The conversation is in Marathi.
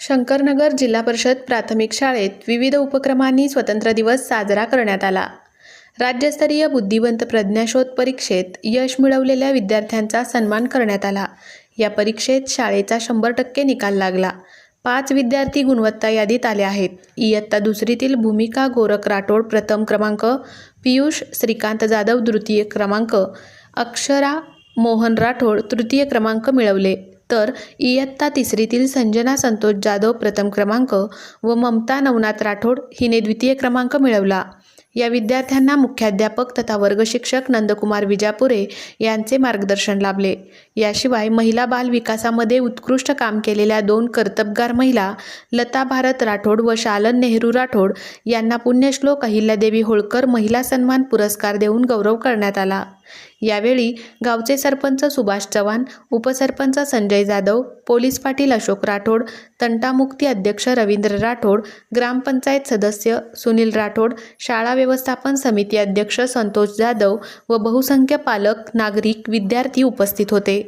शंकरनगर जिल्हा परिषद प्राथमिक शाळेत विविध उपक्रमांनी स्वतंत्र दिवस साजरा करण्यात आला. राज्यस्तरीय बुद्धिवंत प्रज्ञाशोध परीक्षेत यश मिळवलेल्या विद्यार्थ्यांचा सन्मान करण्यात आला. या परीक्षेत शाळेचा शंभर टक्के निकाल लागला. पाच विद्यार्थी गुणवत्ता यादीत आले आहेत. इयत्ता दुसरीतील भूमिका गोरख राठोड प्रथम क्रमांक पियुष श्रीकांत जाधव द्वितीय क्रमांक अक्षरा मोहन राठोड तृतीय क्रमांक मिळवले. तर इयत्ता तिसरीतील संजना संतोष जाधव प्रथम क्रमांक व ममता नवनाथ राठोड हिने द्वितीय क्रमांक मिळवला. या विद्यार्थ्यांना मुख्याध्यापक तथा वर्गशिक्षक नंदकुमार विजापुरे यांचे मार्गदर्शन लाभले. याशिवाय महिला बाल विकासामध्ये उत्कृष्ट काम केलेल्या दोन कर्तबगार महिला लता भारत राठोड व शालन नेहरू राठोड यांना पुण्यश्लोक अहिल्यादेवी होळकर महिला सन्मान पुरस्कार देऊन गौरव करण्यात आला. यावेळी गावचे सरपंच सुभाष चव्हाण उपसरपंच संजय जाधव पोलीस पाटील अशोक राठोड तंटामुक्ती अध्यक्ष रवींद्र राठोड ग्रामपंचायत सदस्य सुनील राठोड शाळा व्यवस्थापन समिती अध्यक्ष संतोष जाधव व बहुसंख्य पालक नागरिक विद्यार्थी उपस्थित होते.